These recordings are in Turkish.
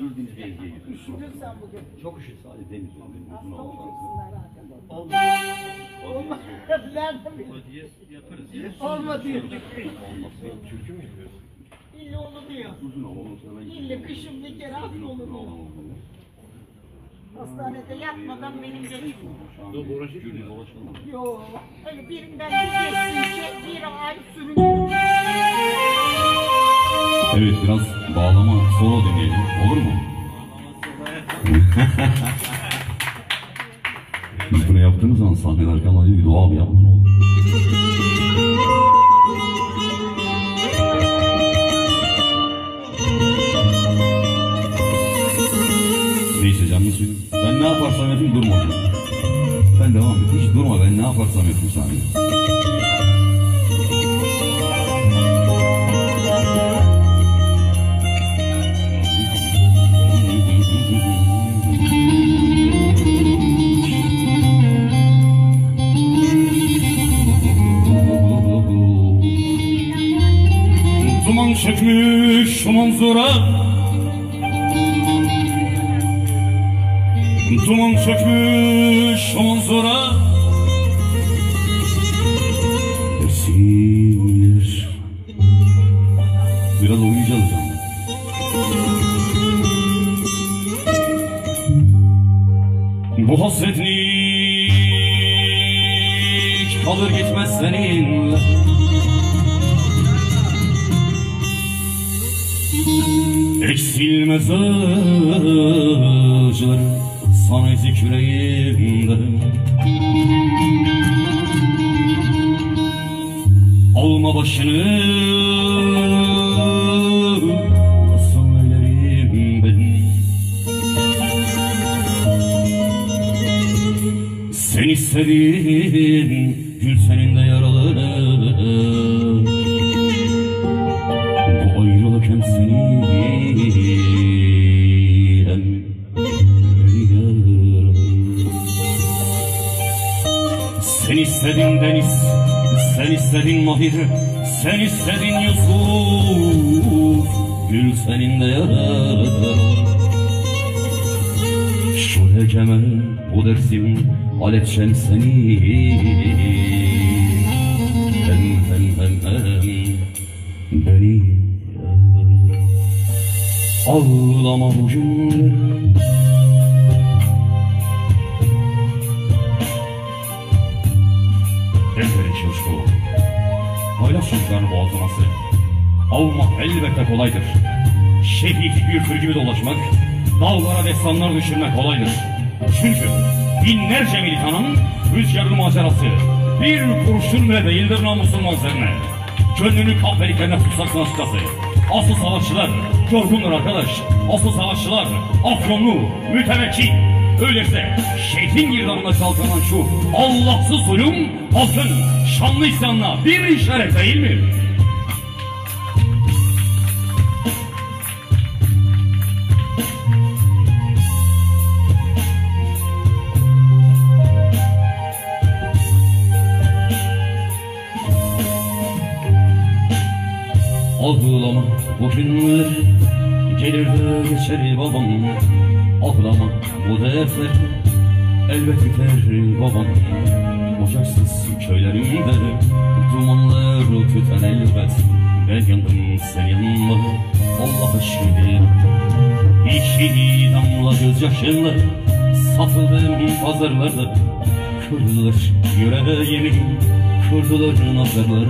Bildiğiniz gidiyorsunuz. Üşüdün sen bugün. Çok üşüt sadece deniz Hasta olmaz. olmasınlar hakikaten. Oldu. Olma. Nerede bileyim? Hadi yaparız. Olma diyor. Olmazsa Türkü mü yapıyorsun? İlle onu diyor. uzun olursa ben İlle kışın bir kere hasta olur. Hastanede yatmadan benim an Yok, uğraşıyor. Gürlü dolaşılmaz. Yo, öyle birinden bir geçsince bir ay sürünüyor. Evet biraz bağlama solo deneyelim. Olur mu? Biz bunu yaptığımız zaman sahnede arkamda diyor ki yapma yapayım sahnede. Duman çökmüş şu manzara Duman çökmüş şu Eksilmez acılar sana ezik yüreğimde Alma başını Nasıl söylerim ben Sen istedin Gül senin de yaralı istedin Deniz, sen istedin Mahir, sen istedin Yusuf, Gül senin de yaralı. Şu hekemen, bu dersim, aletçem seni. Hem hem hem hem, beni. Ağlama bu günleri, Çalıştı o. Paylaş çocuklarını boğazlaması. Avmak elbette kolaydır. Şehit bir tür gibi dolaşmak, dağlara destanlar düşürmek kolaydır. Çünkü binlerce militanın rüzgarlı macerası bir kurşun bile değildir namusun manzarına. Gönlünü kahpeliklerine tutsaksın açıkçası. Asıl savaşçılar yorgundur arkadaş. Asıl savaşçılar afyonlu, mütevekkil. Öyleyse şeyhin girdabına kalkanan şu Allahsız zulüm halkın şanlı isyanına bir işaret değil mi? Ağlama bu günler gelir geçer babam Ağlama bu dertler elbet biter babam Ocaksız köylerimde dumanlar tüten elbet. Ben yandım sen yanma Allah aşkına. İki damla gözyaşımla satıldım pazarlarda Kırdılar yüreğimi Kırdılar nazarları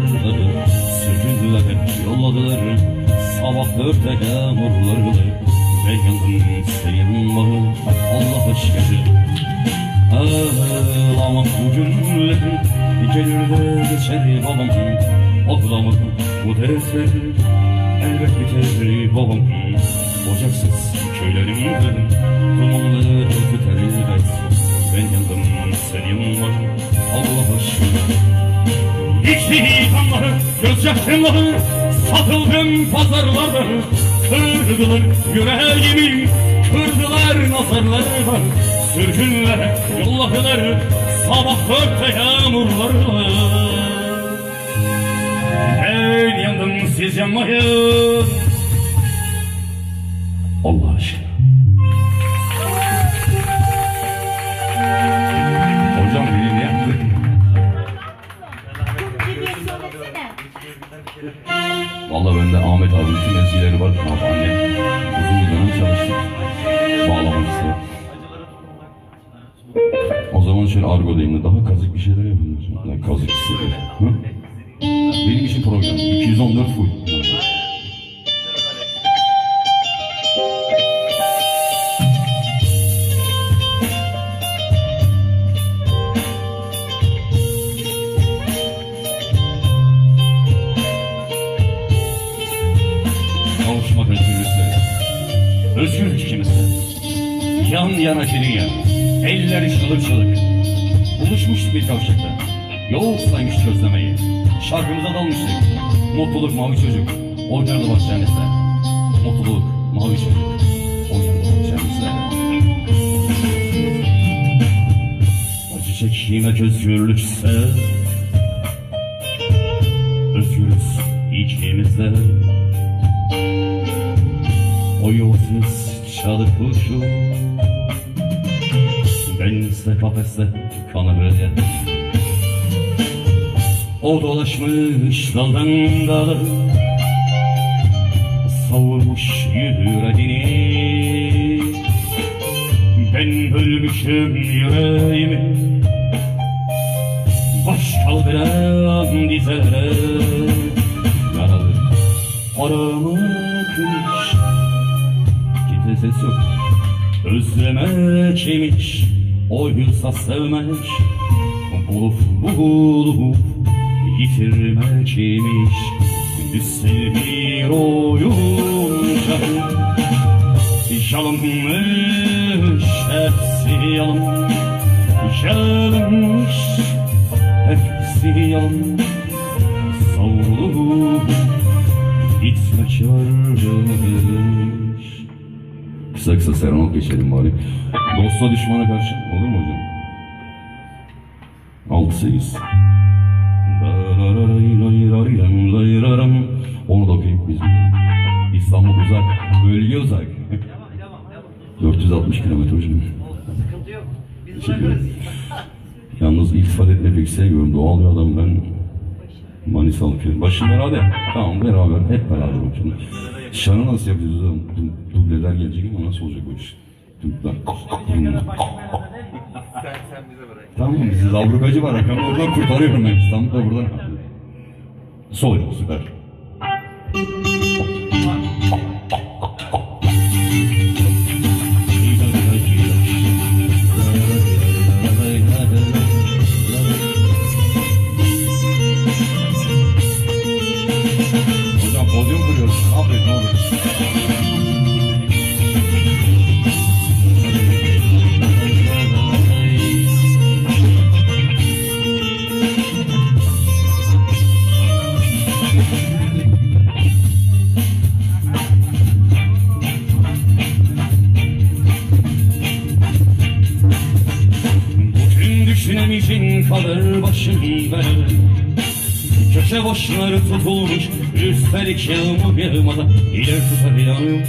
Sürgündüler yolladılar Sabah dörtte yağmurları Yandım senin var Allah aşkına Ağlamak bu günler Gelir de geçer babam. Ağlamak bu dertler. Elbet biter babam. Ocaksız köylerimde Dumanlar tüter elbet. Ben yandım sen yanma Allah aşkına İki kanları gözyaşları Satıldım pazarlarda Kırdılar yüreğimi Kırdılar nazarları Sürgünler yolladılar Sabah dörtte yağmurlarla siz yanmayın. Allah aşkına. Valla bende Ahmet abi bütün mevzileri var. Ama annem uzun bir dönem çalıştık. Bağlaması. O zaman şöyle argo deyimle daha kazık bir şeyler yapalım. Ne kazık istedim. Hı? Benim için program. 214 full. Yan yana dünya. Eller çılık çılık. Buluşmuş bir kavşakta. Yol saymış közlemeyi. Şarkımıza dalmıştık. Mutluluk mavi çocuk. Oynardı bahçemizde. Mutluluk mavi çocuk. Oynardı bahçemizde. Acı çekmek özgürlükse Özgürüz ikimizde o yuvasız çalık kuşu Bense kafeste kanarıya O dolaşmış daldan dala. Savurmuş yüreğini. Ben bölmüşüm yüreğimi. Baş kaldıran dizelere Yaralı aramakmış Kimse yok Özlemek imiş Oysa sevmek. Bulup bulup Yitirmek imiş. Üstel bir oyunca Yalınmış Hepsi yalın Yalınmış Hepsi yalın Savrulup Gitmek varmış Kısa kısa serenok geçelim bari. Dosta düşmana karşı olur mu hocam? 6-8 Onu da okuyup biz İstanbul uzak, bölge uzak 460 kilometre hocam Sıkıntı yok. Biz. Yalnız iltifat etmeyi pek sevmiyorum. Doğal bir adam ben. Manisalı. Başım beraber. Tamam beraber. Hep beraber bakın. Şanı nasıl yapacağız oğlum? Du- Dubleler gelecek ama nasıl olacak bu iş? Dubleler. Sen, sen bize bırak. Tamam bizim zabrukacı var. Rakamı oradan kurtarıyorum ben. İstanbul'da buradan. Sol süper. Üstelik yağmur yağmadan İler tutar yanıyor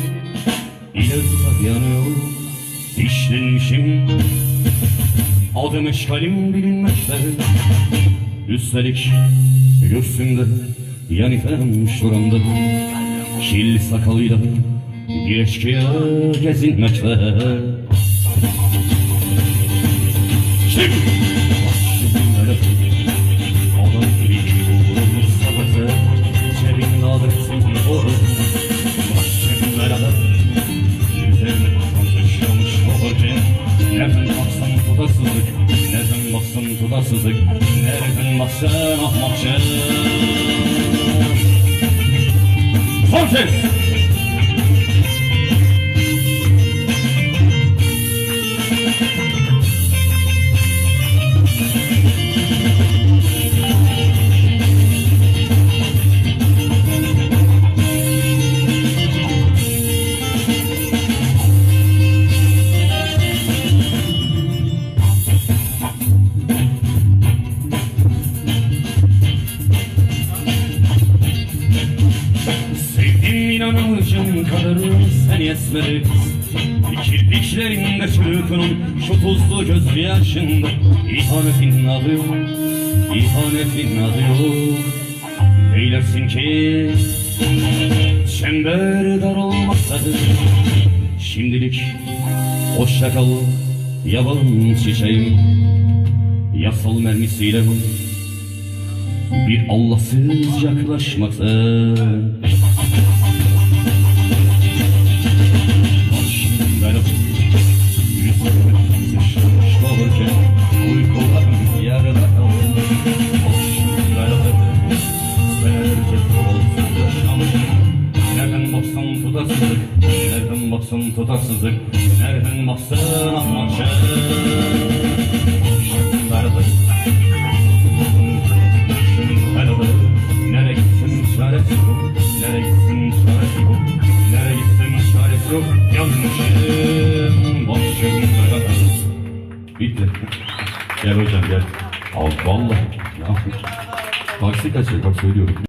İler tutar yanıyor. İşlenmişim Adım eşkalim bilinmekte Üstelik Göğsümde Yanifem şuramda Kirli sakalıyla Bir eşkıya gezinmekte. Şimdi baksan tutarsızlık Nereden baksan ahmakça Son kız Kirpiklerinde çırpının şu tuzlu göz yaşında. İhanetin adı yok, ihanetin adı yok. Eylersin ki çember daralmaktadır. Şimdilik hoşça kal yaban çiçeğim. Yasal mermisiyle vur bir Allahsız yaklaşmakta Vallahi. Ya. Taksi kaçıyor bak söylüyorum.